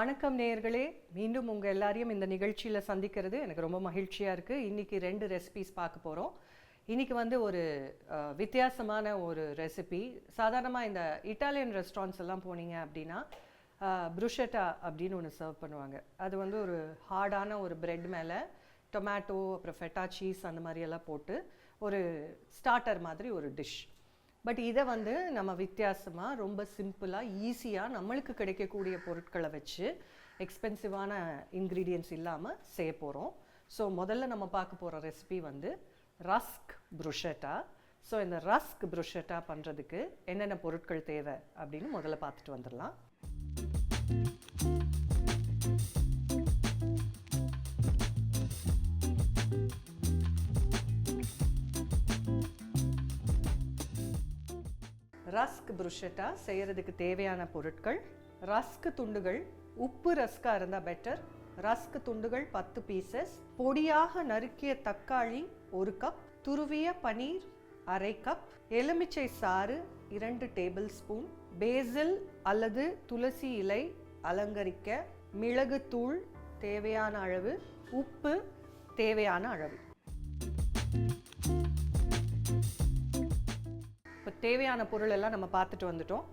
வணக்கம் நேயர்களே. மீண்டும் உங்கள் எல்லாரையும் இந்த நிகழ்ச்சியில் சந்திக்கிறது எனக்கு ரொம்ப மகிழ்ச்சியாக இருக்குது இன்றைக்கி ரெண்டு ரெசிபிஸ் பார்க்க போகிறோம் இன்றைக்கி வந்து ஒரு வித்தியாசமான ஒரு ரெசிபி சாதாரணமாக இந்த இட்டாலியன் ரெஸ்டாரண்ட்ஸ் எல்லாம் போனீங்க அப்படின்னா ப்ருஷட்டா அப்படின்னு ஒன்று சர்வ் பண்ணுவாங்க. அது வந்து ஒரு ஹார்டான ஒரு பிரெட் மேலே டொமேட்டோ அப்புறம் ஃபெட்டா சீஸ் அந்த மாதிரியெல்லாம் போட்டு ஒரு ஸ்டார்டர் மாதிரி ஒரு டிஷ் பட் இதை வந்து நம்ம வித்தியாசமாக ரொம்ப சிம்பிளாக ஈஸியாக நம்மளுக்கு கிடைக்கக்கூடிய பொருட்களை வச்சு எக்ஸ்பென்சிவான இன்க்ரீடியன்ஸ் இல்லாமல் செய்ய போகிறோம் ஸோ முதல்ல நம்ம பார்க்க போகிற ரெசிபி வந்து ரஸ்க் புருஷட்டா ஸோ இந்த ரஸ்க் புருஷட்டா பண்ணுறதுக்கு என்னென்ன பொருட்கள் தேவை அப்படின்னு முதல்ல பார்த்துட்டு வந்துடலாம். ரஸ்க் புருஷட்டா செய்கிறதுக்கு தேவையான பொருட்கள் ரஸ்க் துண்டுகள் உப்பு ரஸ்கா இருந்தால் பெட்டர் ரஸ்க் துண்டுகள் பத்து பீசஸ் பொடியாக நறுக்கிய தக்காளி ஒரு கப் துருவிய பனீர் அரை கப் எலுமிச்சை சாறு இரண்டு டேபிள் ஸ்பூன் பேசில் அல்லது துளசி இலை அலங்கரிக்க மிளகுத்தூள் தேவையான அளவு. உப்பு தேவையான அளவு. தேவையான பொருள் எல்லாம் நம்ம பார்த்துட்டு வந்துட்டோம்.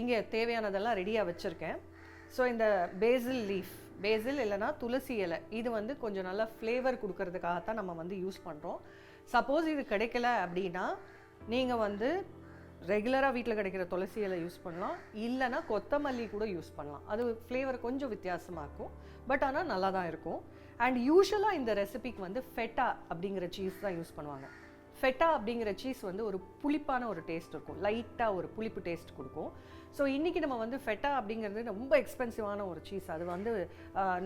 இங்கே தேவையானதெல்லாம் ரெடியாக வச்சுருக்கேன். ஸோ இந்த பேசில் லீஃப் பேசில் இல்லைன்னா துளசி இலை இது வந்து கொஞ்சம் நல்லா ஃப்ளேவர் கொடுக்கறதுக்காகத்தான் நம்ம வந்து யூஸ் பண்ணுறோம் சப்போஸ் இது கிடைக்கல அப்படின்னா நீங்கள் வந்து ரெகுலராக வீட்டில் கிடைக்கிற துளசி இலை யூஸ் பண்ணலாம். இல்லைன்னா கொத்தமல்லி கூட யூஸ் பண்ணலாம். அது ஃப்ளேவர் கொஞ்சம் வித்தியாசமாக இருக்கும். பட் ஆனால் நல்லா தான் இருக்கும் அண்ட் யூஸ்வலாக இந்த ரெசிபிக்கு வந்து ஃபெட்டா அப்படிங்கிற சீஸ் தான் யூஸ் பண்ணுவாங்க. ஃபெட்டா அப்படிங்கிற சீஸ் வந்து ஒரு புளிப்பான ஒரு டேஸ்ட் இருக்கும். லைட்டாக ஒரு புளிப்பு டேஸ்ட் கொடுக்கும். ஸோ இன்றைக்கி நம்ம வந்து ஃபெட்டா அப்படிங்கிறது ரொம்ப எக்ஸ்பென்சிவான ஒரு சீஸ் அது வந்து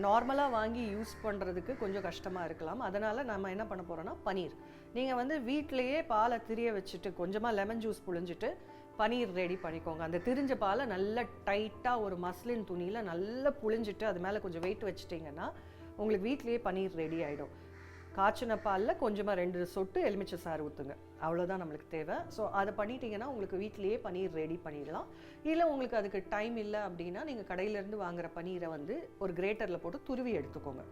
நார்மலாக வாங்கி யூஸ் பண்ணுறதுக்கு கொஞ்சம் கஷ்டமாக இருக்கலாம். அதனால் நம்ம என்ன பண்ண போகிறோன்னா பனீர் நீங்கள் வந்து வீட்டிலையே பாலை திரிய வச்சுட்டு கொஞ்சமாக லெமன் ஜூஸ் புழிஞ்சிட்டு பனீர் ரெடி பண்ணிக்கோங்க. அந்த திரிஞ்ச பாலை நல்லா டைட்டாக ஒரு மஸ்லின் துணியில் நல்லா புழிஞ்சிட்டு அது மேலே கொஞ்சம் வெயிட் வச்சிட்டிங்கன்னா உங்களுக்கு வீட்டிலேயே பனீர் ரெடி ஆகிடும் காய்ச்சின பாலில் கொஞ்சமாக ரெண்டு சொட்டு எலுமிச்சை சாறு ஊற்றுங்க அவ்வளோதான் நம்மளுக்கு தேவை. ஸோ அதை பண்ணிட்டீங்கன்னா உங்களுக்கு வீட்டிலேயே பனீர் ரெடி பண்ணிடலாம். இல்லை உங்களுக்கு அதுக்கு டைம் இல்லை அப்படின்னா நீங்கள் கடையிலேருந்து வாங்குற பனீரை வந்து ஒரு கிரேட்டரில் போட்டு துருவி எடுத்துக்கோங்க.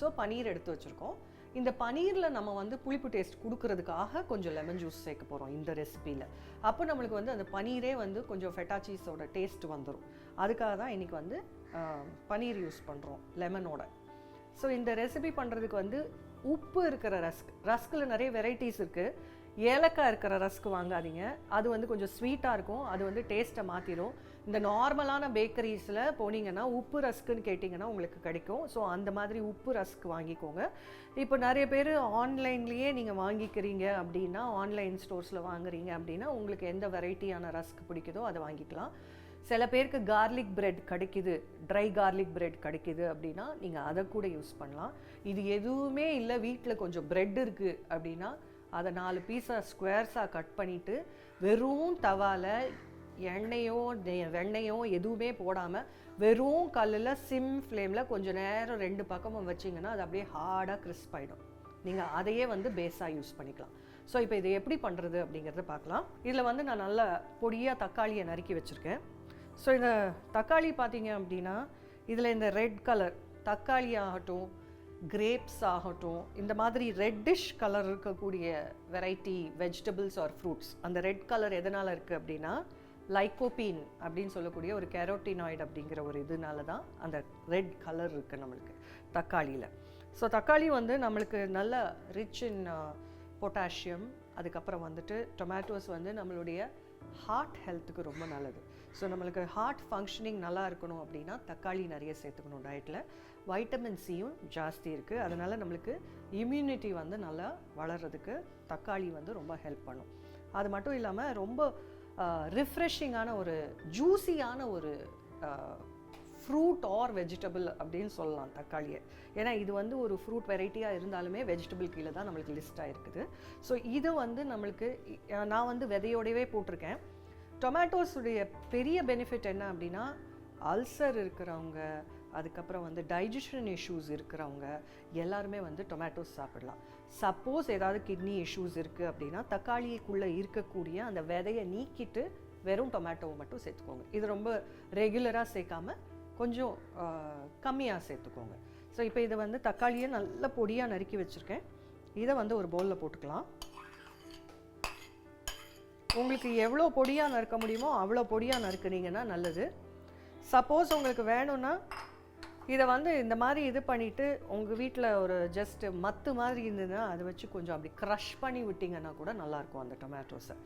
ஸோ பனீர் எடுத்து வச்சுருக்கோம். இந்த பனீரில் நம்ம வந்து புளிப்பு டேஸ்ட் கொடுக்கறதுக்காக கொஞ்சம் லெமன் ஜூஸ் சேர்க்க போகிறோம் இந்த ரெசிபியில் அப்போ நம்மளுக்கு வந்து அந்த பனீரே வந்து கொஞ்சம் ஃபெட்டா சீஸோட டேஸ்ட் வந்துடும் அதுக்காக தான் இன்றைக்கி வந்து பனீர் யூஸ் பண்ணுறோம் லெமனோட ஸோ இந்த ரெசிபி பண்ணுறதுக்கு வந்து உப்பு இருக்கிற ரஸ்க் ரஸ்கில் நிறைய வெரைட்டிஸ் இருக்குது ஏலக்காய் இருக்கிற ரஸ்க் வாங்காதீங்க. அது வந்து கொஞ்சம் ஸ்வீட்டாக இருக்கும். அது வந்து டேஸ்ட்டை மாற்றிடும் இந்த நார்மலான பேக்கரிஸில் போனீங்கன்னா உப்பு ரஸ்க்குன்னு கேட்டிங்கன்னா உங்களுக்கு கிடைக்கும். ஸோ அந்த மாதிரி உப்பு ரஸ்க் வாங்கிக்கோங்க. இப்போ நிறைய பேர் ஆன்லைன்லேயே நீங்கள் வாங்கிக்கிறீங்க அப்படின்னா ஆன்லைன் ஸ்டோர்ஸில் வாங்குறீங்க அப்படின்னா உங்களுக்கு எந்த வெரைட்டியான ரஸ்க் பிடிக்குதோ அதை வாங்கிக்கலாம். சில பேருக்கு கார்லிக் பிரெட் கிடைக்குது ட்ரை கார்லிக் பிரெட் கிடைக்குது அப்படின்னா நீங்கள் அதை கூட யூஸ் பண்ணலாம். இது எதுவுமே இல்லை வீட்டில் கொஞ்சம் பிரெட் இருக்குது அப்படின்னா அதை நாலு பீஸாக ஸ்கொயர்ஸாக கட் பண்ணிவிட்டு வெறும் தவால எண்ணெயோ வெண்ணெயோ எதுவுமே போடாமல் வெறும் கல்லில் சிம் ஃப்ளேமில் கொஞ்சம் நேரம் ரெண்டு பக்கமும் வச்சிங்கன்னா அது அப்படியே ஹார்டாக கிறிஸ்ப் ஆகிடும் நீங்கள் அதையே வந்து பேஸாக யூஸ் பண்ணிக்கலாம். ஸோ இப்போ இதை எப்படி பண்ணுறது அப்படிங்கிறத பார்க்கலாம். இதில் வந்து நான் நல்ல பொடியாக தக்காளியை நறுக்கி வச்சுருக்கேன். ஸோ இந்த தக்காளி பார்த்தீங்க அப்படின்னா இதில் இந்த ரெட் கலர் தக்காளி ஆகட்டும் கிரேப்ஸ் ஆகட்டும் இந்த மாதிரி ரெட்டிஷ் கலர் இருக்கக்கூடிய வெரைட்டி வெஜிடபிள்ஸ் ஆர் ஃப்ரூட்ஸ் அந்த ரெட் கலர் எதனால் இருக்குது அப்படின்னா லைக்கோபீன் அப்படின்னு சொல்லக்கூடிய ஒரு கேரோட்டினாய்டு அப்படிங்கிற ஒரு இதனால தான் அந்த ரெட் கலர் இருக்குது நம்மளுக்கு தக்காளியில். ஸோ தக்காளி வந்து நம்மளுக்கு நல்ல ரிச் இன் பொட்டாசியம் அதுக்கப்புறம் வந்துட்டு டொமேட்டோஸ் வந்து நம்மளுடைய ஹார்ட் ஹெல்த்துக்கு ரொம்ப நல்லது. ஸோ நம்மளுக்கு ஹார்ட் ஃபங்க்ஷனிங் நல்லா இருக்கணும் அப்படின்னா தக்காளி நிறைய சேர்த்துக்கணும் டயட்டில் வைட்டமின் சியும் ஜாஸ்தி இருக்குது அதனால் நம்மளுக்கு இம்யூனிட்டி வந்து நல்லா வளர்கிறதுக்கு தக்காளி வந்து ரொம்ப ஹெல்ப் பண்ணும். அது மட்டும் இல்லாமல் ரொம்ப ரிஃப்ரெஷிங்கான ஒரு ஜூஸியான ஒரு ஃப்ரூட் ஆர் வெஜிடபிள் அப்படின்னு சொல்லலாம் தக்காளியை. ஏன்னா இது வந்து ஒரு ஃப்ரூட் வெரைட்டியாக இருந்தாலுமே வெஜிடபிள் கீழே தான் நம்மளுக்கு லிஸ்ட் ஆகிருக்குது ஸோ இது வந்து நம்மளுக்கு நான் வந்து விதையோடவே போட்டிருக்கேன். டொமேட்டோஸுடைய பெரிய பெனிஃபிட் என்ன அப்படின்னா அல்சர் இருக்கிறவங்க அதுக்கப்புறம் வந்து டைஜஷன் இஷ்யூஸ் இருக்கிறவங்க எல்லாருமே வந்து டொமேட்டோஸ் சாப்பிடலாம். சப்போஸ் ஏதாவது கிட்னி இஷ்யூஸ் இருக்குது அப்படின்னா தக்காளிக்குள்ளே இருக்கக்கூடிய அந்த விதையை நீக்கிட்டு வெறும் டொமேட்டோவை மட்டும் சேர்த்துக்கோங்க. இது ரொம்ப ரெகுலராக சேர்க்காம கொஞ்சம் கம்மியாக சேர்த்துக்கோங்க. ஸோ இப்போ இதை வந்து தக்காளியை நல்ல பொடியாக நறுக்கி வச்சுருக்கேன். இதை வந்து ஒரு பவுலில் போட்டுக்கலாம். உங்களுக்கு எவ்வளோ பொடியாக நறுக்க முடியுமோ அவ்வளோ பொடியாக நறுக்குனீங்கன்னா நல்லது. சப்போஸ் உங்களுக்கு வேணும்னா இதை வந்து இந்த மாதிரி இது பண்ணிவிட்டு உங்கள் வீட்டில் ஒரு ஜஸ்ட்டு மத்து மாதிரி இருந்ததுன்னா அதை வச்சு கொஞ்சம் அப்படி க்ரஷ் பண்ணி விட்டிங்கன்னா கூட நல்லாயிருக்கும் அந்த டொமேட்டோஸை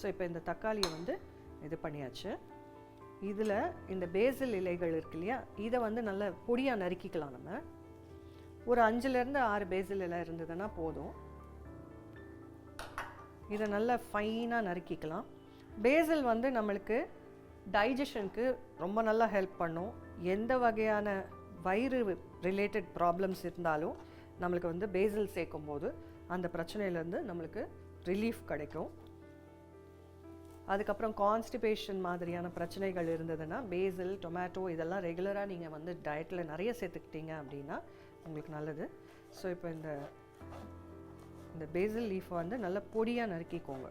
ஸோ இப்போ இந்த தக்காளியை வந்து இது பண்ணியாச்சு. இதில் இந்த பேசில் இலைகள் இருக்கு இல்லையா இதை வந்து நல்ல பொடியாக நறுக்கிக்கலாம் நம்ம. ஒரு அஞ்சுலேருந்து ஆறு பேசில் இலை இருந்ததுன்னா போதும். இதை நல்லா ஃபைனாக நறுக்கிக்கலாம். பேசில் வந்து நம்மளுக்கு டைஜஷனுக்கு ரொம்ப நல்லா ஹெல்ப் பண்ணும். எந்த வகையான வயிறு ரிலேட்டட் ப்ராப்ளம்ஸ் இருந்தாலும் நம்மளுக்கு வந்து பேசில் சேர்க்கும் போது அந்த பிரச்சனையிலேருந்து நம்மளுக்கு ரிலீஃப் கிடைக்கும். அதுக்கப்புறம் கான்ஸ்டிபேஷன் மாதிரியான பிரச்சனைகள் இருந்ததுன்னா பேசில் டொமேட்டோ இதெல்லாம் ரெகுலராக நீங்கள் வந்து டயட்டில் நிறைய சேர்த்துக்கிட்டீங்க அப்படின்னா உங்களுக்கு நல்லது. ஸோ இப்போ இந்த இந்த பேசில் லீஃபை வந்து நல்லா பொடியாக நறுக்கிக்கோங்க.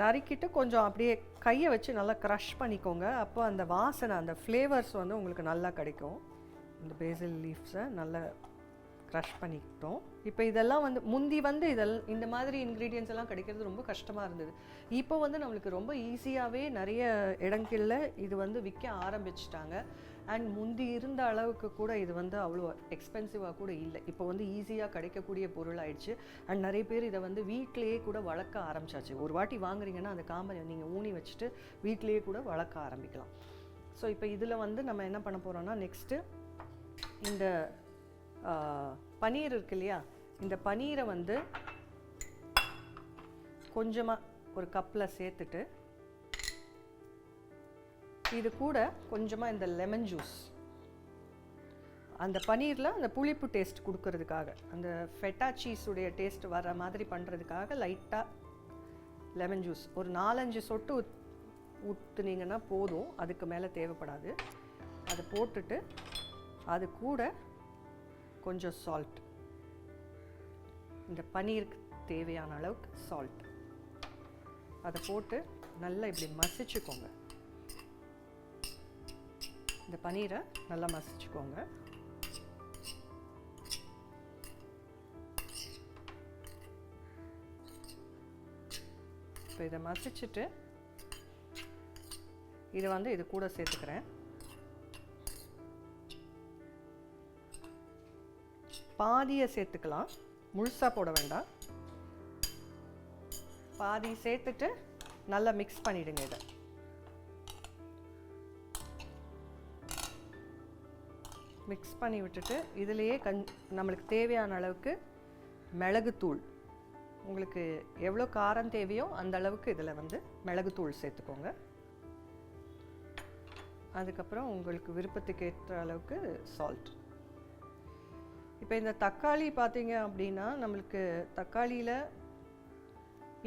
நறுக்கிட்டு கொஞ்சம் அப்படியே கையை வச்சு நல்லா க்ரஷ் பண்ணிக்கோங்க. அப்போ அந்த வாசனை அந்த ஃப்ளேவர்ஸ் வந்து உங்களுக்கு நல்லா கிடைக்கும். இந்த பேசில் லீஃப்ஸை நல்லா க்ரஷ் பண்ணிக்கிட்டோம். இப்போ இதெல்லாம் வந்து முந்தி வந்து இதெல்லாம் இந்த மாதிரி இன்க்ரீடியன்ஸ் எல்லாம் கிடைக்கிறது ரொம்ப கஷ்டமாக இருந்தது. இப்போ வந்து நம்மளுக்கு ரொம்ப ஈஸியாகவே நிறைய இடங்களில் இது வந்து விற்க ஆரம்பிச்சிட்டாங்க. அண்ட் முந்தி இருந்த அளவுக்கு கூட இது வந்து அவ்வளோ எக்ஸ்பென்சிவாக கூட இல்லை. இப்போ வந்து ஈஸியாக கிடைக்கக்கூடிய பொருள் ஆயிடுச்சு. அண்ட் நிறைய பேர் இதை வந்து வீட்டிலேயே கூட வளர்க்க ஆரம்பிச்சாச்சு. ஒரு வாட்டி வாங்குறீங்கன்னா அந்த காம்பை நீங்கள் ஊனி வச்சுட்டு வீட்லேயே கூட வளர்க்க ஆரம்பிக்கலாம். ஸோ இப்போ இதில் வந்து நம்ம என்ன பண்ண போகிறோம்னா நெக்ஸ்ட்டு இந்த பன்னீர் பனீர் இருக்கு இல்லையா? இந்த பனீரை வந்து கொஞ்சமாக ஒரு கப்பில் சேர்த்துட்டு இது கூட கொஞ்சமாக இந்த லெமன் ஜூஸ் அந்த பனீரில் அந்த புளிப்பு டேஸ்ட் கொடுக்கறதுக்காக அந்த ஃபெட்டா சீஸுடைய டேஸ்ட் வர மாதிரி பண்ணுறதுக்காக லைட்டாக லெமன் ஜூஸ் ஒரு நாலஞ்சு சொட்டு ஊத்- போதும் அதுக்கு மேலே தேவைப்படாது. அதை போட்டுட்டு அது கூட கொஞ்சம் சால்ட் இந்த பனீருக்கு தேவையான அளவுக்கு சால்ட் அதை போட்டு நல்லா இப்படி மசிச்சுக்கோங்க. இந்த பனீரை நல்லா மசிச்சுக்கோங்க. இப்போ இதை மசிச்சுட்டு இதை வந்து இது கூட சேர்த்துக்கிறேன். பாதியை சேர்த்துக்கலாம். முழுசாக போட வேண்டாம். பாதி சேர்த்துட்டு நல்லா மிக்ஸ் பண்ணிவிடுங்க இதை. மிக்ஸ் பண்ணி விட்டுட்டு இதுலேயே கண் நம்மளுக்கு தேவையான அளவுக்கு மிளகுத்தூள். உங்களுக்கு எவ்வளோ காரம் தேவையோ அந்த அளவுக்கு இதில் வந்து மிளகுத்தூள் சேர்த்துக்கோங்க. அதுக்கப்புறம் உங்களுக்கு விருப்பத்துக்கு ஏற்ற அளவுக்கு சால்ட் இப்போ இந்த தக்காளி பார்த்தீங்க அப்படின்னா நம்மளுக்கு தக்காளியில்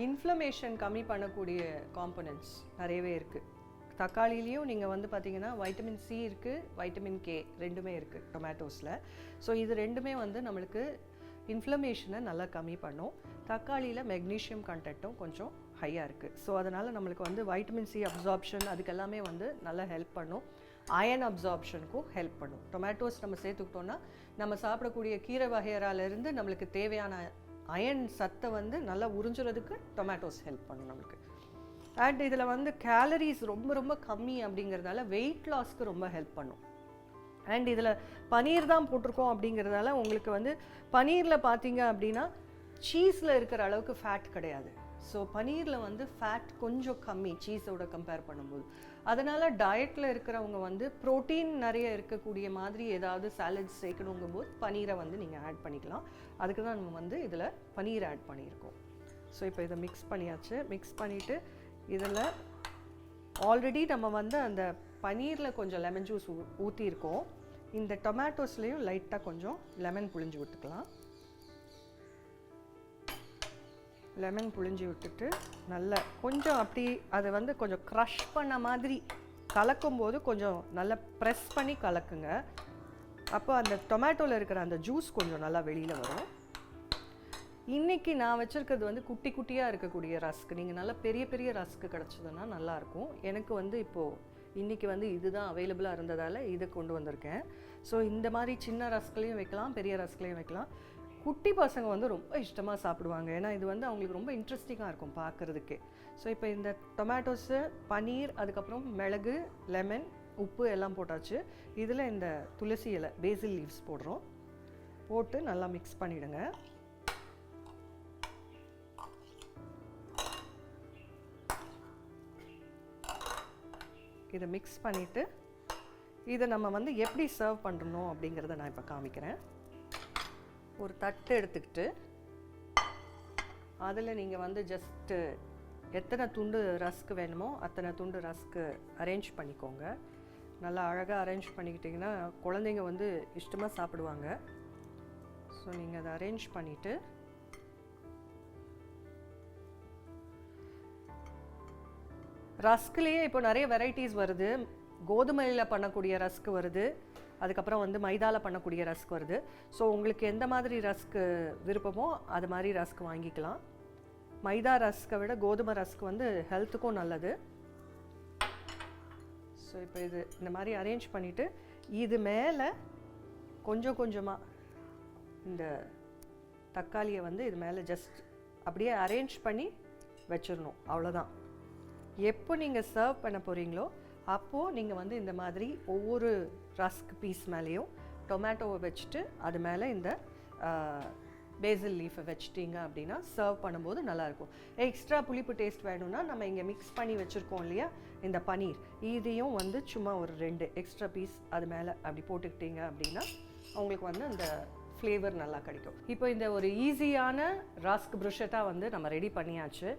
இன்ஃப்ளமேஷன் கம்மி பண்ணக்கூடிய காம்பனன்ட்ஸ் நிறையவே இருக்குது தக்காளிலையும் நீங்கள் வந்து பார்த்தீங்கன்னா வைட்டமின் சி இருக்குது வைட்டமின் கே ரெண்டுமே இருக்குது டொமேட்டோஸில் ஸோ இது ரெண்டுமே வந்து நம்மளுக்கு இன்ஃப்ளமேஷனை நல்லா கம்மி பண்ணும். தக்காளியில் மெக்னீஷியம் கண்டென்ட்டும் கொஞ்சம் ஹையாக இருக்குது ஸோ அதனால் நம்மளுக்கு வந்து வைட்டமின் சி அப்சார்ப்ஷன் அதுக்கெல்லாமே வந்து நல்லா ஹெல்ப் பண்ணும். அயன் அப்சார்ப்ஷனுக்கும் ஹெல்ப் பண்ணும். டொமேட்டோஸ் நம்ம சேர்த்துக்கிட்டோன்னா நம்ம சாப்பிடக்கூடிய கீரை வகையறாலேருந்து நம்மளுக்கு தேவையான அயன் சத்தை வந்து நல்லா உறிஞ்சுறதுக்கு டொமேட்டோஸ் ஹெல்ப் பண்ணும் நம்மளுக்கு. அண்ட் இதில் வந்து கேலரிஸ் ரொம்ப ரொம்ப கம்மி அப்படிங்கிறதால வெயிட் லாஸ்க்கு ரொம்ப ஹெல்ப் பண்ணும். அண்ட் இதில் பனீர் தான் போட்டிருக்கோம் அப்படிங்கிறதால உங்களுக்கு வந்து பனீரில் பார்த்தீங்க அப்படின்னா சீஸில் இருக்கிற அளவுக்கு ஃபேட் கிடையாது. ஸோ பனீரில் வந்து ஃபேட் கொஞ்சம் கம்மி சீஸோட கம்பேர் பண்ணும்போது. அதனால் டயட்டில் இருக்கிறவங்க வந்து ப்ரோட்டீன் நிறைய இருக்கக்கூடிய மாதிரி ஏதாவது சாலட்ஸ் சேர்க்கணுங்கும் போது பனீரை வந்து நீங்கள் ஆட் பண்ணிக்கலாம். அதுக்கு தான் நம்ம வந்து இதில் பனீர் ஆட் பண்ணியிருக்கோம். ஸோ இப்போ இதை மிக்ஸ் பண்ணியாச்சு. மிக்ஸ் பண்ணிவிட்டு இதில் ஆல்ரெடி நம்ம வந்து அந்த பனீரில் கொஞ்சம் லெமன் ஜூஸ் ஊ ஊற்றிருக்கோம் இந்த டொமேட்டோஸ்லேயும் லைட்டாக கொஞ்சம் லெமன் புழிஞ்சு விட்டுக்கலாம். லெமன் புழிஞ்சு விட்டுட்டு நல்லா கொஞ்சம் அப்படி அதை வந்து கொஞ்சம் க்ரஷ் பண்ண மாதிரி கலக்கும்போது கொஞ்சம் நல்லா ப்ரெஸ் பண்ணி கலக்குங்க. அப்போ அந்த டொமேட்டோவில் இருக்கிற அந்த ஜூஸ் கொஞ்சம் நல்லா வெளியில் வரும். இன்றைக்கி நான் வச்சுருக்கிறது வந்து குட்டி குட்டியாக இருக்கக்கூடிய ரஸ்க். நீங்கள் நல்லா பெரிய பெரிய ரஸ்க் கிடச்சதுன்னா நல்லாயிருக்கும் எனக்கு வந்து இப்போது இன்றைக்கி வந்து இதுதான் அவைலபிளாக இருந்ததால் இதை கொண்டு வந்திருக்கேன். ஸோ இந்த மாதிரி சின்ன ரஸ்களையும் வைக்கலாம் பெரிய ரஸ்களையும் வைக்கலாம். குட்டி பசங்க வந்து ரொம்ப இஷ்டமாக சாப்பிடுவாங்க. ஏன்னா இது வந்து அவங்களுக்கு ரொம்ப இன்ட்ரெஸ்டிங்காக இருக்கும் பார்க்குறதுக்கே. ஸோ இப்போ இந்த டொமேட்டோஸு பன்னீர் அதுக்கப்புறம் மிளகு லெமன் உப்பு எல்லாம் போட்டாச்சு. இதில் இந்த துளசி இலை பேசில் லீவ்ஸ் போடுறோம். போட்டு நல்லா மிக்ஸ் பண்ணிவிடுங்க இதை மிக்ஸ் பண்ணிவிட்டு இதை நம்ம வந்து எப்படி சர்வ் பண்ணணும் அப்படிங்கிறத நான் இப்போ காமிக்கிறேன். ஒரு தட்டு எடுத்துக்கிட்டு அதில் நீங்கள் வந்து ஜஸ்ட்டு எத்தனை துண்டு ரஸ்க்கு வேணுமோ அத்தனை துண்டு ரஸ்க்கு அரேஞ்ச் பண்ணிக்கோங்க. நல்லா அழகாக அரேஞ்ச் பண்ணிக்கிட்டிங்கன்னா குழந்தைங்க வந்து இஷ்டமாக சாப்பிடுவாங்க. ஸோ நீங்கள் அதை அரேஞ்ச் பண்ணிவிட்டு ரஸ்க்லேயே இப்போ நிறைய வெரைட்டிஸ் வருது. கோதுமையில் பண்ணக்கூடிய ரஸ்க் வருது. அதுக்கப்புறம் வந்து மைதாவில் பண்ணக்கூடிய ரஸ்க் வருது. ஸோ உங்களுக்கு எந்த மாதிரி ரஸ்க்கு விருப்பமோ அது மாதிரி ரஸ்க் வாங்கிக்கலாம். மைதா ரஸ்க்கை விட கோதுமை ரஸ்க் வந்து ஹெல்த்துக்கும் நல்லது. ஸோ இப்போ இது இந்த மாதிரி அரேஞ்ச் பண்ணிவிட்டு இது மேலே கொஞ்சம் கொஞ்சமாக இந்த தக்காளியை வந்து இது மேலே ஜஸ்ட் அப்படியே அரேஞ்ச் பண்ணி வச்சிடணும். அவ்வளோதான் எப்போ நீங்கள் சர்வ் பண்ண போகிறீங்களோ அப்போது நீங்கள் வந்து இந்த மாதிரி ஒவ்வொரு ரஸ்க் பீஸ் மேலேயும் டொமேட்டோவை வச்சுட்டு அது மேலே இந்த பேசில் லீஃபை வச்சிட்டிங்க அப்படின்னா சர்வ் பண்ணும்போது நல்லாயிருக்கும். எக்ஸ்ட்ரா புளிப்பு டேஸ்ட் வேணும்னா நம்ம இங்கே மிக்ஸ் பண்ணி வச்சுருக்கோம் இல்லையா? இந்த பன்னீர். இதையும் வந்து சும்மா ஒரு ரெண்டு எக்ஸ்ட்ரா பீஸ் அது மேலே அப்படி போட்டுக்கிட்டீங்க அப்படின்னா உங்களுக்கு வந்து அந்த ஃப்ளேவர் நல்லா கிடைக்கும். இப்போ இந்த ஒரு ஈஸியான ராஸ்க் ப்ருஷட்டா வந்து நம்ம ரெடி பண்ணியாச்சு.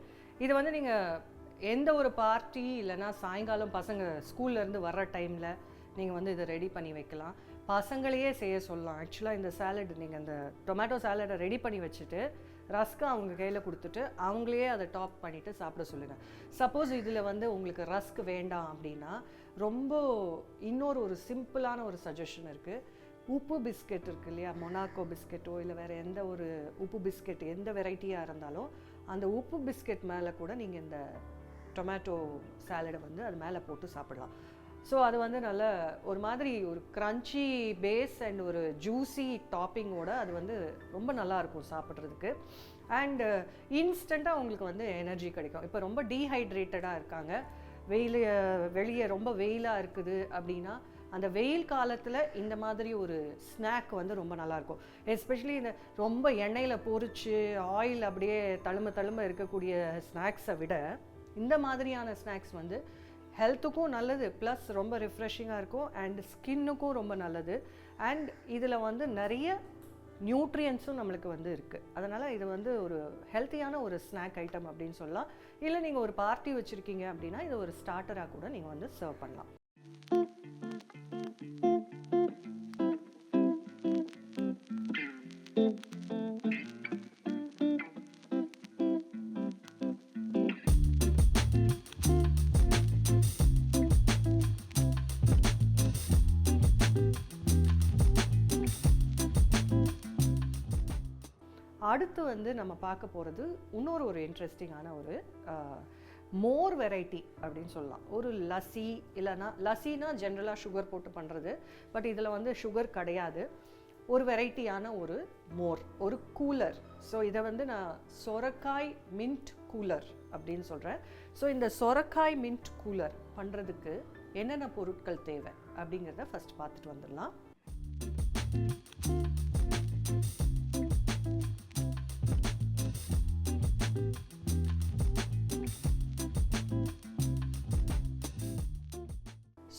இது வந்து நீங்கள் எந்த ஒரு பார்ட்டி இல்லைன்னா சாயங்காலம் பசங்க ஸ்கூல்லேருந்து வர்ற டைமில் நீங்கள் வந்து இதை ரெடி பண்ணி வைக்கலாம். பசங்களையே செய்ய சொல்லலாம். ஆக்சுவலாக இந்த சாலட் நீங்கள் அந்த டொமேட்டோ சாலடை ரெடி பண்ணி வச்சுட்டு ரஸ்க்கை அவங்க கையில் கொடுத்துட்டு அவங்களையே அதை டாப் பண்ணிவிட்டு சாப்பிட சொல்லுங்கள் சப்போஸ் இதில் வந்து உங்களுக்கு ரஸ்க் வேண்டாம் அப்படின்னா ரொம்ப இன்னொரு ஒரு சிம்பிளான ஒரு சஜஷன் இருக்குது உப்பு பிஸ்கெட் இருக்கு இல்லையா? மொனாக்கோ பிஸ்கெட்டோ இல்லை வேறு எந்த ஒரு உப்பு பிஸ்கெட் எந்த வெரைட்டியாக இருந்தாலும் அந்த உப்பு பிஸ்கெட் மேலே கூட நீங்கள் இந்த டொமேட்டோ சாலடை வந்து அது மேலே போட்டு சாப்பிடலாம். ஸோ அது வந்து நல்ல ஒரு மாதிரி ஒரு க்ரன்ச்சி பேஸ் அண்ட் ஒரு ஜூஸி டாப்பிங்கோட அது வந்து ரொம்ப நல்லாயிருக்கும் சாப்பிட்றதுக்கு. அண்டு இன்ஸ்டண்ட்டாக uh, உங்களுக்கு வந்து எனர்ஜி கிடைக்கும். இப்போ ரொம்ப டீஹைட்ரேட்டடாக இருக்காங்க. வெயில் வெளியே ரொம்ப வெயிலாக இருக்குது அப்படின்னா அந்த வெயில் காலத்தில் இந்த மாதிரி ஒரு ஸ்நாக் வந்து ரொம்ப நல்லாயிருக்கும் எஸ்பெஷலி இந்த ரொம்ப எண்ணெயில் பொறிச்சு ஆயில் அப்படியே தழும்ப தழும்ப இருக்கக்கூடிய ஸ்நாக்ஸை விட இந்த மாதிரியான ஸ்நாக்ஸ் வந்து ஹெல்த்துக்கும் நல்லது ப்ளஸ் ரொம்ப ரிஃப்ரெஷிங்காக இருக்கும் அண்ட் ஸ்கின்னுக்கும் ரொம்ப நல்லது. அண்ட் இதில் வந்து நிறைய நியூட்ரியன்ஸும் நம்மளுக்கு வந்து இருக்குது அதனால் இது வந்து ஒரு ஹெல்த்தியான ஒரு ஸ்நாக் ஐட்டம் அப்படின்னு சொல்லலாம். இல்லை நீங்கள் ஒரு பார்ட்டி வச்சுருக்கீங்க அப்படின்னா இது ஒரு ஸ்டார்டராக கூட நீங்கள் வந்து சர்வ் பண்ணலாம். அடுத்து வந்து நம்ம பார்க்க போகிறது இன்னொரு ஒரு இன்ட்ரெஸ்டிங்கான ஒரு மோர் வெரைட்டி அப்படின்னு சொல்லலாம். ஒரு லஸ்ஸி இல்லைன்னா லஸ்ஸினா ஜென்ரலாக சுகர் போட்டு பண்ணுறது பட் இதில் வந்து சுகர் கிடையாது. ஒரு வெரைட்டியான ஒரு மோர் ஒரு கூலர் ஸோ இதை வந்து நான் சொரக்காய் மின்ட் கூலர் அப்படின்னு சொல்கிறேன் ஸோ இந்த சொரக்காய் மின்ட் கூலர் பண்ணுறதுக்கு என்னென்ன பொருட்கள் தேவை அப்படிங்கிறத ஃபஸ்ட் பார்த்துட்டு வந்துடலாம்.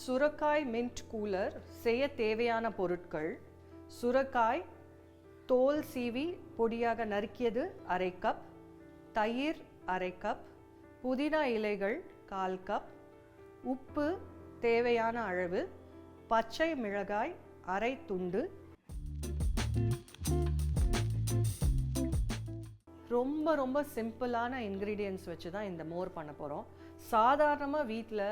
சுரக்காய் மின்ட் கூலர் செய்ய தேவையான பொருட்கள் சுரக்காய் தோல் சீவி பொடியாக நறுக்கியது அரை கப் தயிர் அரை கப் புதினா இலைகள் கால் கப் உப்பு தேவையான அளவு பச்சை மிளகாய் அரை துண்டு. ரொம்ப ரொம்ப சிம்பிளான இன்க்ரீடியன்ஸ் வச்சு தான் இந்த மோர் பண்ண போகிறோம் சாதாரணமாக வீட்டில்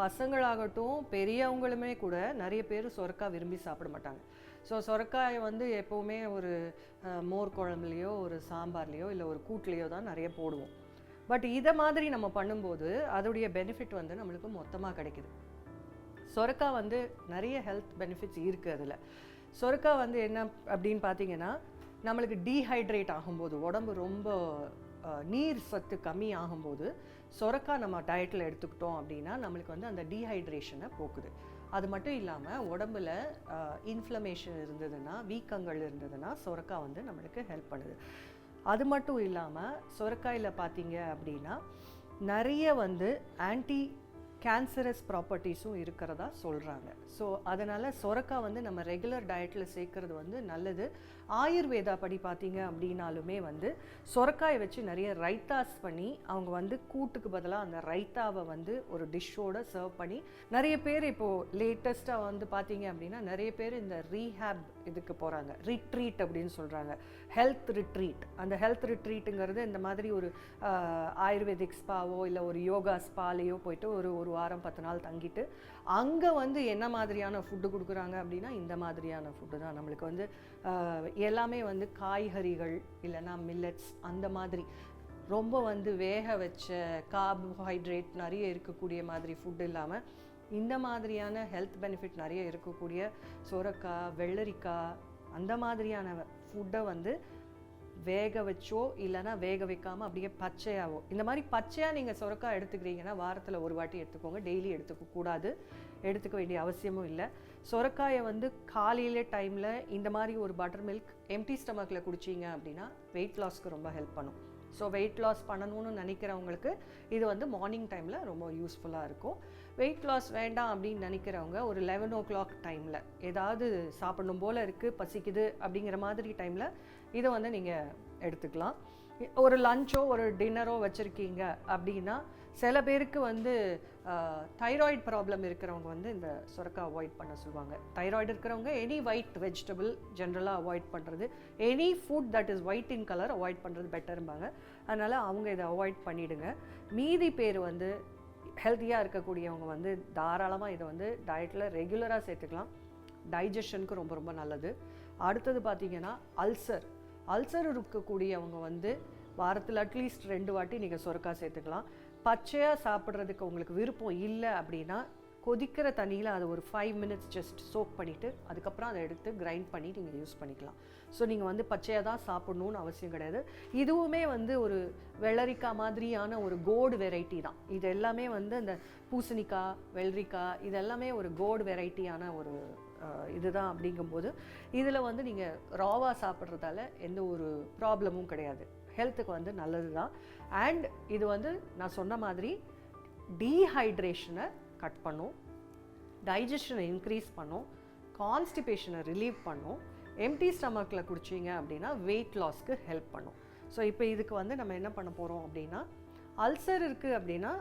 பசங்களாகட்டும் பெரியவங்களுமே கூட நிறைய பேர் சொரக்காய் விரும்பி சாப்பிட மாட்டாங்க. ஸோ சொரக்காயை வந்து எப்போவுமே ஒரு மோர் குழம்புலையோ ஒரு சாம்பார்லேயோ இல்லை ஒரு கூட்லேயோ தான் நிறைய போடுவோம். பட் இதை மாதிரி நம்ம பண்ணும்போது அதோடைய பெனிஃபிட் வந்து நம்மளுக்கு மொத்தமாக கிடைக்குது. சொரக்காய் வந்து நிறைய ஹெல்த் பெனிஃபிட்ஸ் இருக்குது அதில். சொரக்காய் வந்து என்ன அப்படின்னு பார்த்தீங்கன்னா நம்மளுக்கு டீஹைட்ரேட் ஆகும்போது உடம்பு ரொம்ப நீர் சத்து கம்மி ஆகும்போது சொரக்காய் நம்ம டயட்டில் எடுத்துக்கிட்டோம் அப்படின்னா நம்மளுக்கு வந்து அந்த டீஹைட்ரேஷனை போக்குது. அது மட்டும் இல்லாமல் உடம்புல இன்ஃப்ளமேஷன் இருந்ததுன்னா வீக்கங்கள் இருந்ததுன்னா சொரக்காய் வந்து நம்மளுக்கு ஹெல்ப் பண்ணுது. அது மட்டும் இல்லாமல் சொரக்காயில் பார்த்தீங்க அப்படின்னா நிறைய வந்து ஆன்டி கேன்சரஸ் ப்ராப்பர்ட்டிஸும் இருக்கிறதா சொல்கிறாங்க ஸோ அதனால் சொரக்காய் வந்து நம்ம ரெகுலர் டயட்டில் சேர்க்கறது வந்து நல்லது. ஆயுர்வேதா படி பார்த்தீங்க அப்படின்னாலுமே வந்து சொரக்காயை வச்சு நிறைய ரைத்தாஸ் பண்ணி அவங்க வந்து கூட்டுக்கு பதிலாக அந்த ரைத்தாவை வந்து ஒரு டிஷ்ஷோட சர்வ் பண்ணி நிறைய பேர் இப்போது லேட்டஸ்ட்டாக வந்து பார்த்தீங்க அப்படின்னா நிறைய பேர் இந்த ரீஹேப் இதுக்கு போகிறாங்க ரிட்ரீட் அப்படின்னு சொல்கிறாங்க ஹெல்த் ரிட்ரீட் அந்த ஹெல்த் ரிட்ரீட்டுங்கிறது இந்த மாதிரி ஒரு ஆயுர்வேதிக் ஸ்பாவோ இல்லை ஒரு யோகா ஸ்பாலேயோ போயிட்டு ஒரு ஒரு வாரம் பத்து நாள் தங்கிட்டு அங்கே வந்து என்ன மாதிரியான ஃபுட்டு கொடுக்குறாங்க அப்படின்னா இந்த மாதிரியான ஃபுட்டு தான். நம்மளுக்கு வந்து எல்லாமே வந்து காய்கறிகள் இல்லைன்னா மில்லட்ஸ் அந்த மாதிரி. ரொம்ப வந்து வேக வச்ச கார்போஹைட்ரேட் நிறைய இருக்கக்கூடிய மாதிரி ஃபுட் இல்லாமல் இந்த மாதிரியான ஹெல்த் பெனிஃபிட் நிறைய இருக்கக்கூடிய சுரக்காய் வெள்ளரிக்காய் அந்த மாதிரியான ஃபுட்டை வந்து வேக வச்சோ இல்லைன்னா வேக வைக்காம அப்படியே பச்சையாவோ. இந்த மாதிரி பச்சையாக நீங்கள் சுரக்காய் எடுத்துக்கிறீங்கன்னா வாரத்தில் ஒரு வாட்டி எடுத்துக்கோங்க. டெய்லி எடுத்துக்க கூடாது. எடுத்துக்க வேண்டிய அவசியமும் இல்லை. சுரக்காயை வந்து காலையில டைமில் இந்த மாதிரி ஒரு பட்டர் மில்க் எம்டி ஸ்டமக்கில் குடிச்சீங்க அப்படின்னா வெயிட் லாஸ்க்கு ரொம்ப ஹெல்ப் பண்ணும். ஸோ வெயிட் லாஸ் பண்ணணும்னு நினைக்கிறவங்களுக்கு இது வந்து மார்னிங் டைமில் ரொம்ப யூஸ்ஃபுல்லாக இருக்கும். வெயிட் லாஸ் வேண்டாம் அப்படின்னு நினைக்கிறவங்க ஒரு லெவன் ஓ கிளாக் டைமில் ஏதாவது சாப்பிடணும் போல் இருக்குது பசிக்குது அப்படிங்கிற மாதிரி டைமில் இதை வந்து நீங்கள் எடுத்துக்கலாம். ஒரு லஞ்சோ ஒரு டின்னரோ வச்சுருக்கீங்க அப்படின்னா சில பேருக்கு வந்து தைராய்டு ப்ராப்ளம் இருக்கிறவங்க வந்து இந்த சுரக்கா அவாய்ட் பண்ண சொல்லுவாங்க. தைராய்டு இருக்கிறவங்க எனி ஒயிட் வெஜிடபிள் ஜென்ரலாக அவாய்ட் பண்ணுறது any food that is white in colour avoid பண்ணுறது பெட்டரும்பாங்க அதனால் அவங்க இதை அவாய்ட் பண்ணிவிடுங்க மீதி பேர் வந்து ஹெல்த்தியாக இருக்கக்கூடியவங்க வந்து தாராளமாக இதை வந்து டயட்டில் ரெகுலராக சேர்த்துக்கலாம். டைஜஷனுக்கு ரொம்ப ரொம்ப நல்லது. அடுத்தது பார்த்திங்கன்னா அல்சர் அல்சர் இருக்கக்கூடியவங்க வந்து வாரத்தில் அட்லீஸ்ட் ரெண்டு வாட்டி நீங்கள் சொரக்காய் சேர்த்துக்கலாம். பச்சையாக சாப்பிட்றதுக்கு உங்களுக்கு விருப்பம் இல்லை அப்படின்னா கொதிக்கிற தண்ணியில் அதை ஒரு ஃபைவ் மினிட்ஸ் ஜஸ்ட் சோக் பண்ணிவிட்டு அதுக்கப்புறம் அதை எடுத்து கிரைண்ட் பண்ணி நீங்கள் யூஸ் பண்ணிக்கலாம். ஸோ நீங்கள் வந்து பச்சையாக தான் சாப்பிடணும்னு அவசியம் கிடையாது. இதுவுமே வந்து ஒரு வெள்ளரிக்காய் மாதிரியான ஒரு கோடு வெரைட்டி தான். இது எல்லாமே வந்து அந்த பூசணிக்காய் வெள்ளரிக்காய் இது எல்லாமே ஒரு கோடு வெரைட்டியான ஒரு இதுதான் அப்படிங்கும்போது இதில் வந்து நீங்கள் ராவாக சாப்பிட்றதால எந்த ஒரு ப்ராப்ளமும் கிடையாது. ஹெல்த்துக்கு வந்து நல்லது தான். அண்ட் இது வந்து நான் சொன்ன மாதிரி டீஹைட்ரேஷனை கட் பண்ணும். டைஜஷனை இன்க்ரீஸ் பண்ணும். கான்ஸ்டிபேஷனை ரிலீவ் பண்ணும். எம்டி ஸ்டமக்கில் குடிச்சிங்க அப்படின்னா வெயிட் லாஸ்க்கு ஹெல்ப் பண்ணும். ஸோ இப்போ இதுக்கு வந்து நம்ம என்ன பண்ண போகிறோம் அப்படின்னா அல்சர் இருக்குது அப்படின்னா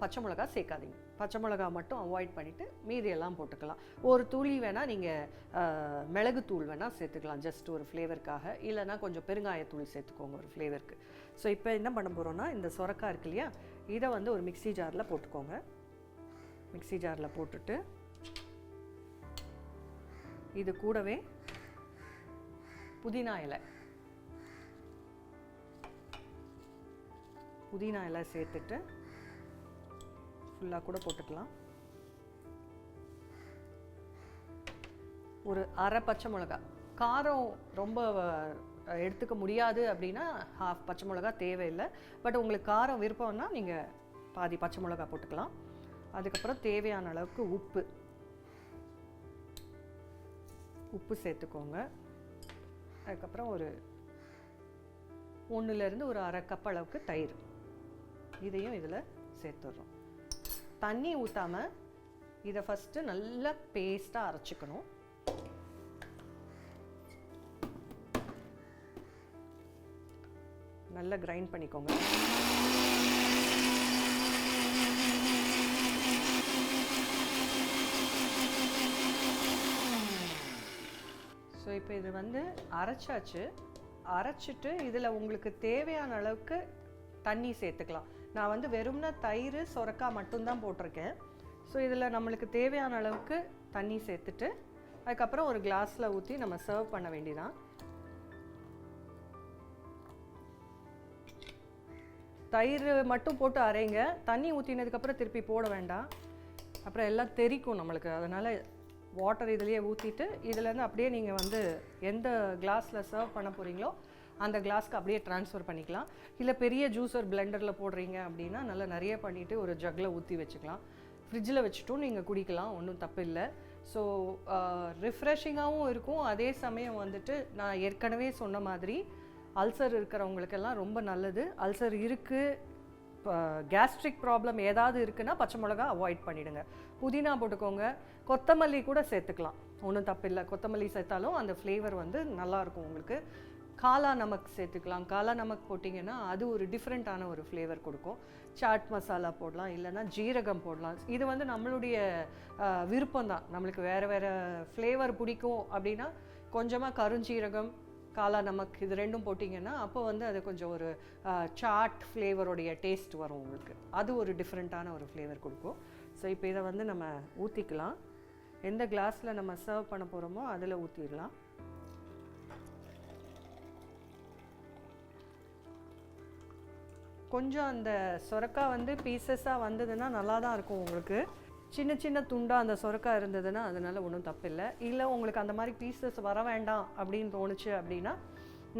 பச்சை மிளகா சேர்க்காதீங்க. பச்சை மிளகா மட்டும் அவாய்ட் பண்ணிவிட்டு மீதி எல்லாம் போட்டுக்கலாம். ஒரு துளி வேணால் நீங்கள் மிளகுத்தூள் வேணால் சேர்த்துக்கலாம். ஜஸ்ட் ஒரு ஃப்ளேவருக்காக இல்லைன்னா கொஞ்சம் பெருங்காயத்தூள் சேர்த்துக்கோங்க ஒரு ஃப்ளேவருக்கு ஸோ இப்போ என்ன பண்ண போகிறோன்னா இந்த சுரக்கா இருக்கு இல்லையா இதை வந்து ஒரு மிக்ஸி ஜாரில் போட்டுக்கோங்க. மிக்ஸி ஜாரில் போட்டுட்டு இது கூடவே புதினா இலை. புதினா இலை சேர்த்துட்டு ஃபுல்லாக கூட போட்டுக்கலாம். ஒரு அரை பச்சை மிளகா. காரம் ரொம்ப எடுத்துக்க முடியாது அப்படின்னா ஹாஃப் பச்சை மிளகா தேவையில்லை. பட் உங்களுக்கு காரம் விருப்பம்னா நீங்கள் பாதி பச்சை மிளகா போட்டுக்கலாம். அதுக்கப்புறம் தேவையான அளவுக்கு உப்பு. உப்பு சேர்த்துக்கோங்க. அதுக்கப்புறம் ஒரு ஒன்றுலேருந்து ஒரு அரை கப் அளவுக்கு தயிர். இதையும் இதில் சேர்த்துடுறோம். தண்ணி ஊற்றாம இதை ஃபஸ்ட்டு நல்லா பேஸ்ட்டாக அரைச்சிக்கணும். நல்லா கிரைண்ட் பண்ணிக்கோங்க. இப்போ இது வந்து அரைச்சாச்சு. அரைச்சிட்டு இதில் உங்களுக்கு தேவையான அளவுக்கு தண்ணி சேர்த்துக்கலாம். நான் வந்து வெறும்னா தயிர் சொரக்காய் மட்டும்தான் போட்டிருக்கேன். ஸோ இதில் நம்மளுக்கு தேவையான அளவுக்கு தண்ணி சேர்த்துட்டு அதுக்கப்புறம் ஒரு கிளாஸில் ஊற்றி நம்ம சர்வ் பண்ண வேண்டிதான் தயிர் மட்டும் போட்டு அரைங்க. தண்ணி ஊற்றினதுக்கப்புறம் திருப்பி போட வேண்டாம். அப்புறம் எல்லாம் தெரிக்கும் நம்மளுக்கு. அதனால் வாட்டர் இதுலேயே ஊற்றிட்டு இதுலேருந்து அப்படியே நீங்கள் வந்து எந்த கிளாஸில் சர்வ் பண்ண போகிறீங்களோ அந்த கிளாஸ்க்கு அப்படியே ட்ரான்ஸ்ஃபர் பண்ணிக்கலாம். இல்லை பெரிய ஜூஸர் பிளெண்டரில் போடுறீங்க அப்படின்னா நல்லா நிறைய பண்ணிவிட்டு ஒரு ஜக்கில் ஊற்றி வச்சுக்கலாம். ஃப்ரிட்ஜில் வச்சுட்டும் நீங்கள் குடிக்கலாம் ஒன்றும் தப்பு இல்லை. ஸோ ரிஃப்ரெஷிங்காகவும் இருக்கும். அதே சமயம் வந்துட்டு நான் ஏற்கனவே சொன்ன மாதிரி அல்சர் இருக்கிறவங்களுக்கெல்லாம் ரொம்ப நல்லது. அல்சர் இருக்குது இப்போ கேஸ்ட்ரிக் ப்ராப்ளம் ஏதாவது இருக்குன்னா பச்சை மிளகா அவாய்ட் பண்ணிவிடுங்க புதினா போட்டுக்கோங்க. கொத்தமல்லி கூட சேர்த்துக்கலாம். ஒன்றும் தப்பில்லை. கொத்தமல்லி சேர்த்தாலும் அந்த ஃப்ளேவர் வந்து நல்லாயிருக்கும் உங்களுக்கு. காலா நமக் சேர்த்துக்கலாம். காலா நமக் போட்டிங்கன்னா அது ஒரு டிஃப்ரெண்ட்டான ஒரு ஃப்ளேவர் கொடுக்கும். சாட் மசாலா போடலாம் இல்லைன்னா ஜீரகம் போடலாம். இது வந்து நம்மளுடைய விருப்பம் தான் நம்மளுக்கு வேறு வேறு ஃப்ளேவர் பிடிக்கும் அப்படின்னா கொஞ்சமாக கருஞ்சீரகம் காலா நமக் இது ரெண்டும் போட்டிங்கன்னா அப்போ வந்து அது கொஞ்சம் ஒரு சாட் ஃப்ளேவருடைய டேஸ்ட் வரும் உங்களுக்கு. அது ஒரு டிஃப்ரெண்ட்டான ஒரு ஃப்ளேவர் கொடுக்கும். ஸோ இப்போ இதை வந்து நம்ம ஊற்றிக்கலாம் எந்த கிளாஸில் நம்ம சர்வ் பண்ண போகிறோமோ அதில் ஊற்றிடலாம் கொஞ்சம் அந்த சொரக்காய் வந்து பீசஸாக வந்ததுன்னா நல்லா தான் இருக்கும் உங்களுக்கு. சின்ன சின்ன துண்டாக அந்த சொரக்காய் இருந்ததுன்னா அதனால ஒன்றும் தப்பில்லை. இல்லை உங்களுக்கு அந்த மாதிரி பீசஸ் வர வேண்டாம் அப்படின்னு தோணுச்சு அப்படின்னா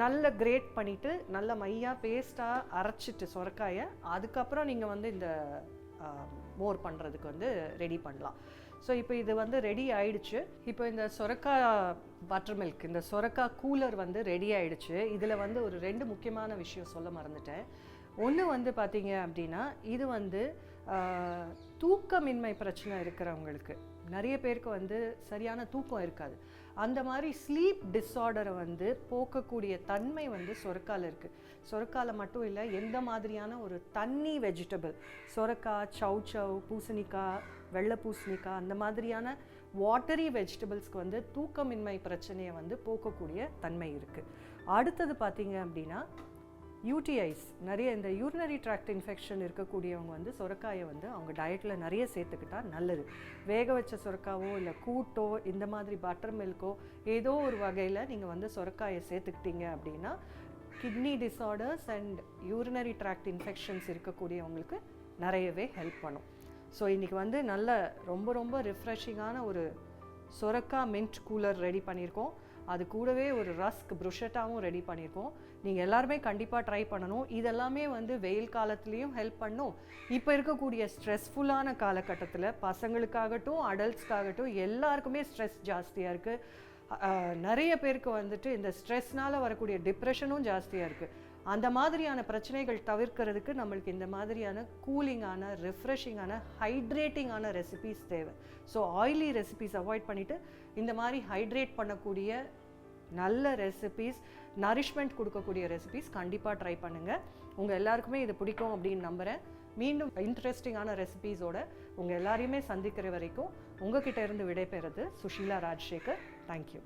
நல்ல கிரேட் பண்ணிவிட்டு நல்ல மையாக பேஸ்ட்டாக அரைச்சிட்டு சொரக்காயை அதுக்கப்புறம் நீங்கள் வந்து இந்த மோர் பண்ணுறதுக்கு வந்து ரெடி பண்ணலாம். ஸோ இப்போ இது வந்து ரெடி ஆயிடுச்சு. இப்போ இந்த சொரக்காய் பட்டர் மில்க் இந்த சொரக்காய் கூலர் வந்து ரெடி ஆயிடுச்சு. இதில் வந்து ஒரு ரெண்டு முக்கியமான விஷயம் சொல்ல மறந்துட்டேன். ஒன்று வந்து பார்த்தீங்க அப்படின்னா இது வந்து தூக்கமின்மை பிரச்சனை இருக்கிறவங்களுக்கு. நிறைய பேருக்கு வந்து சரியான தூக்கம் இருக்காது. அந்த மாதிரி ஸ்லீப் டிஸார்டரை வந்து போக்கக்கூடிய தன்மை வந்து சொரக்கால இருக்குது சொரக்கால மட்டும் இல்லை எந்த மாதிரியான ஒரு தண்ணி வெஜிடபிள் சொரக்காய் சவு சவ் பூசணிக்காய் வெள்ளை பூசணிக்காய் அந்த மாதிரியான வாட்டரி வெஜிடபிள்ஸ்க்கு வந்து தூக்கமின்மை பிரச்சனையை வந்து போக்கக்கூடிய தன்மை இருக்குது அடுத்தது பார்த்தீங்க அப்படின்னா யூடிஐஸ் நிறைய இந்த யூரினரி ட்ராக்ட் இன்ஃபெக்ஷன் இருக்கக்கூடியவங்க வந்து சுரக்காயை வந்து அவங்க டயட்டில் நிறைய சேர்த்துக்கிட்டா நல்லது. வேக வச்ச சுரக்காவோ இல்லை கூட்டோ இந்த மாதிரி பட்டர் மில்க்கோ ஏதோ ஒரு வகையில் நீங்கள் வந்து சொரக்காயை சேர்த்துக்கிட்டீங்க அப்படின்னா kidney disorders and urinary tract infections இருக்கக்கூடியவங்களுக்கு நிறையவே ஹெல்ப் பண்ணும். ஸோ இன்றைக்கி வந்து நல்ல ரொம்ப ரொம்ப ரிஃப்ரெஷிங்கான ஒரு சொரக்கா மின்ட் கூலர் ரெடி பண்ணியிருக்கோம். அது கூடவே ஒரு ரஸ்க் ப்ருஷட்டாவும் ரெடி பண்ணியிருக்கோம். நீங்கள் எல்லாருமே கண்டிப்பாக ட்ரை பண்ணணும். இதெல்லாமே வந்து வெயில் காலத்துலேயும் ஹெல்ப் பண்ணும். இப்போ இருக்கக்கூடிய ஸ்ட்ரெஸ்ஃபுல்லான காலகட்டத்தில் பசங்களுக்காகட்டும் அடல்ட்ஸ்க்காகட்டும் எல்லாருக்குமே ஸ்ட்ரெஸ் ஜாஸ்தியாக இருக்குது நிறைய பேருக்கு வந்துட்டு இந்த ஸ்ட்ரெஸ்னால் வரக்கூடிய டிப்ரெஷனும் ஜாஸ்தியாக இருக்குது அந்த மாதிரியான பிரச்சனைகள் தவிர்க்கிறதுக்கு நம்மளுக்கு இந்த மாதிரியான கூலிங்கான ரெஃப்ரெஷிங்கான ஹைட்ரேட்டிங்கான ரெசிபீஸ் தேவை. ஸோ ஆயிலி ரெசிபீஸ் அவாய்ட் பண்ணிவிட்டு இந்த மாதிரி ஹைட்ரேட் பண்ணக்கூடிய நல்ல ரெசிபீஸ் நரிஷ்மெண்ட் கொடுக்கக்கூடிய ரெசிபீஸ் கண்டிப்பாக ட்ரை பண்ணுங்கள் உங்கள் எல்லாருக்குமே இது பிடிக்கும் அப்படின்னு நம்புகிறேன் மீண்டும் இன்ட்ரெஸ்டிங்கான ரெசிபீஸோட உங்கள் எல்லாரையுமே சந்திக்கிற வரைக்கும் உங்ககிட்ட இருந்து விடைபெறுறது சுஷீலா ராஜசேகர். தேங்க்யூ